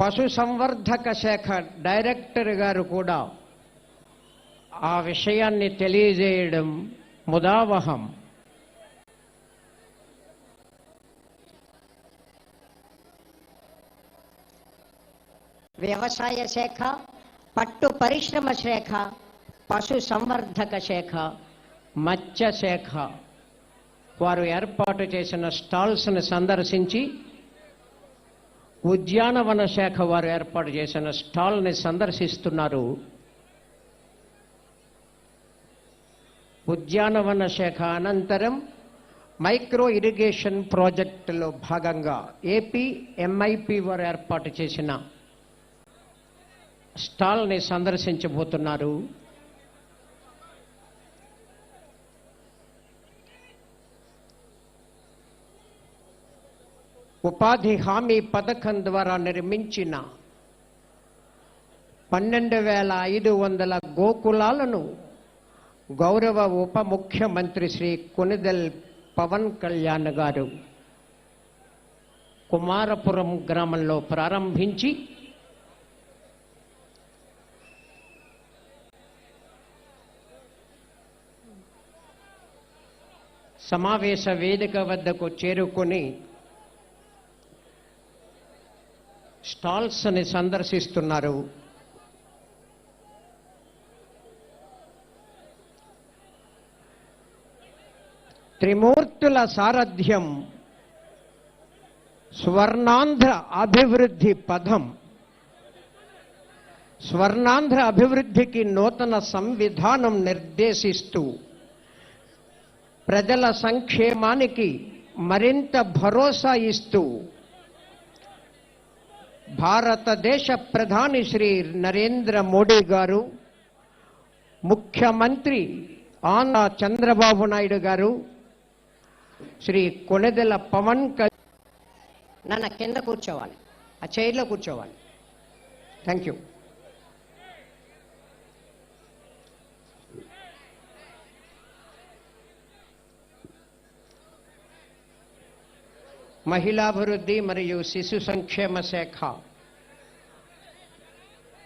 పశు సంవర్ధక శాఖ డైరెక్టర్ గారు కూడా ఆ విషయాన్ని తెలియజేయడం ముదావహం. వ్యవసాయ శాఖ పట్టు పరిశ్రమ శాఖ పశు సంవర్ధక శాఖ మత్స్య శాఖ వారు ఏర్పాటు చేసిన స్టాల్స్ను సందర్శించి ఉద్యానవన శాఖ వారు ఏర్పాటు చేసిన స్టాల్ని సందర్శిస్తున్నారు. ఉద్యానవన శాఖ అనంతరం మైక్రో ఇరిగేషన్ ప్రాజెక్టులో భాగంగా ఏపీ ఎంఐపి వారు ఏర్పాటు చేసిన స్టాల్ని సందర్శించబోతున్నారు. ఉపాధి హామీ పథకం ద్వారా నిర్మించిన పన్నెండు వేల ఐదు వందల గోకులాలను గౌరవ ఉప ముఖ్యమంత్రి శ్రీ కొనిదెల్ పవన్ కళ్యాణ్ గారు కుమారపురం గ్రామంలో ప్రారంభించి సమావేశ వేదిక వద్దకు చేరుకొని స్టాల్స్ని సందర్శిస్తున్నారు. త్రిమూర్తుల సారథ్యం స్వర్ణాంధ్ర అభివృద్ధి పదం స్వర్ణాంధ్ర అభివృద్ధికి నూతన సంవిధానం నిర్దేశిస్తూ ప్రజల సంక్షేమానికి మరింత భరోసా ఇస్తూ భారతదేశ ప్రధాని శ్రీ నరేంద్ర మోడీ గారు ముఖ్యమంత్రి ఆంధ్ర చంద్రబాబు నాయుడు గారు శ్రీ కొనెదెల పవన్ కళ్యాణ్ నన్న కింద కూర్చోవాలి. ఆ చైర్లో కూర్చోవాలి. థ్యాంక్ యూ మహిళాభివృద్ధి మరియు శిశు సంక్షేమ శాఖ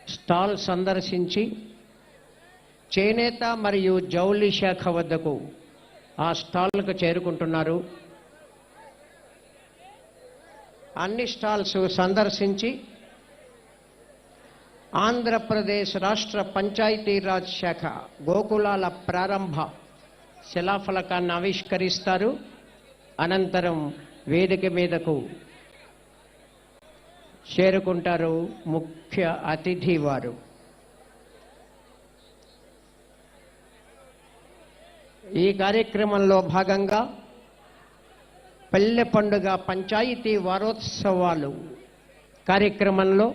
స్టాల్ సందర్శించి చేనేత మరియు జౌలి శాఖ వద్దకు ఆ స్టాల్కు చేరుకుంటున్నారు. అన్ని స్టాల్స్ సందర్శించి ఆంధ్రప్రదేశ్ రాష్ట్ర పంచాయతీరాజ్ శాఖ గోకులాల ప్రారంభ శిలాఫలకాన్ని ఆవిష్కరిస్తారు. అనంతరం వేదిక మీదకు చేరుకుంటారు ముఖ్య అతిథి వారు. ఈ కార్యక్రమంలో భాగంగా పల్లె పండుగ పంచాయతీ వారోత్సవాలు కార్యక్రమంలో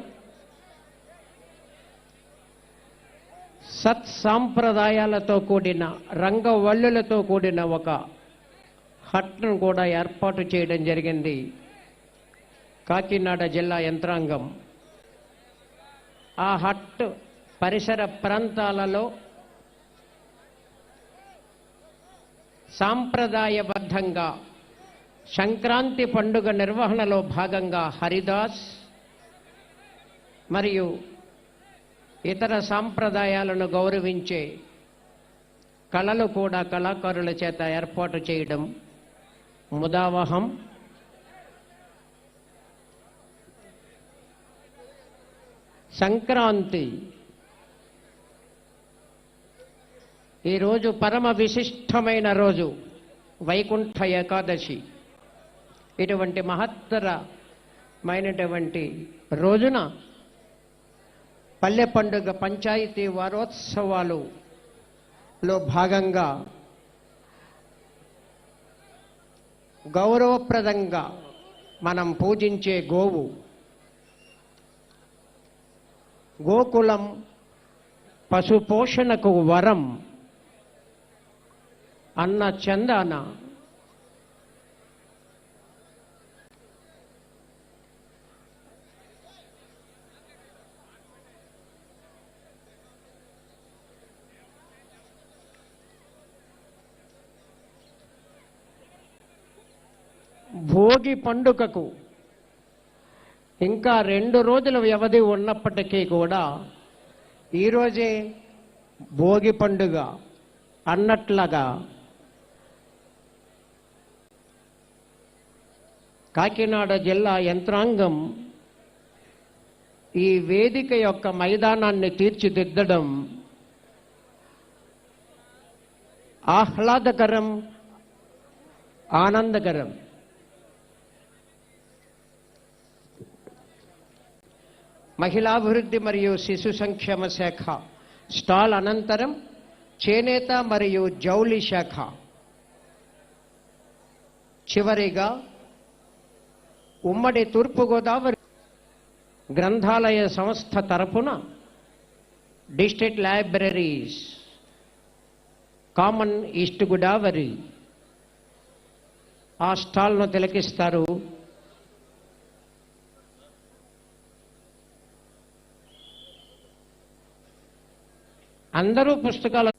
సత్ సాంప్రదాయాలతో కూడిన రంగవల్లులతో కూడిన ఒక హట్ను కూడా ఏర్పాటు చేయడం జరిగింది. కాకినాడ జిల్లా యంత్రాంగం. ఆ హట్ పరిసర ప్రాంతాలలో సాంప్రదాయబద్ధంగా సంక్రాంతి పండుగ నిర్వహణలో భాగంగా హరిదాస్ మరియు ఇతర సాంప్రదాయాలను గౌరవించే కళలు కూడా కళాకారుల చేత ఏర్పాటు చేయడం ముదావహం. సంక్రాంతి. ఈరోజు పరమ విశిష్టమైన రోజు వైకుంఠ ఏకాదశి. ఇటువంటి మహత్తరమైనటువంటి రోజున పల్లె పండుగ పంచాయతీ వారోత్సవాలు లో భాగంగా గౌరవప్రదంగా మనం పూజించే గోవు గోకులం పశుపోషణకు వరం అన్న చందాన భోగి పండుగకు ఇంకా రెండు రోజుల వ్యవధి ఉన్నప్పటికీ కూడా ఈరోజే భోగి పండుగ అన్నట్లుగా కాకినాడ జిల్లా యంత్రాంగం ఈ వేదిక యొక్క మైదానాన్ని తీర్చిదిద్దడం ఆహ్లాదకరం ఆనందకరం. మహిళాభివృద్ధి మరియు శిశు సంక్షేమ శాఖ స్టాల్ అనంతరం చేనేత మరియు జౌలి శాఖ. చివరిగా ఉమ్మడి తూర్పుగోదావరి గ్రంథాలయ సంస్థ తరపున district libraries common east Godavari. ఆ స్టాల్ను తిలకిస్తారు అందరూ పుస్తకాలు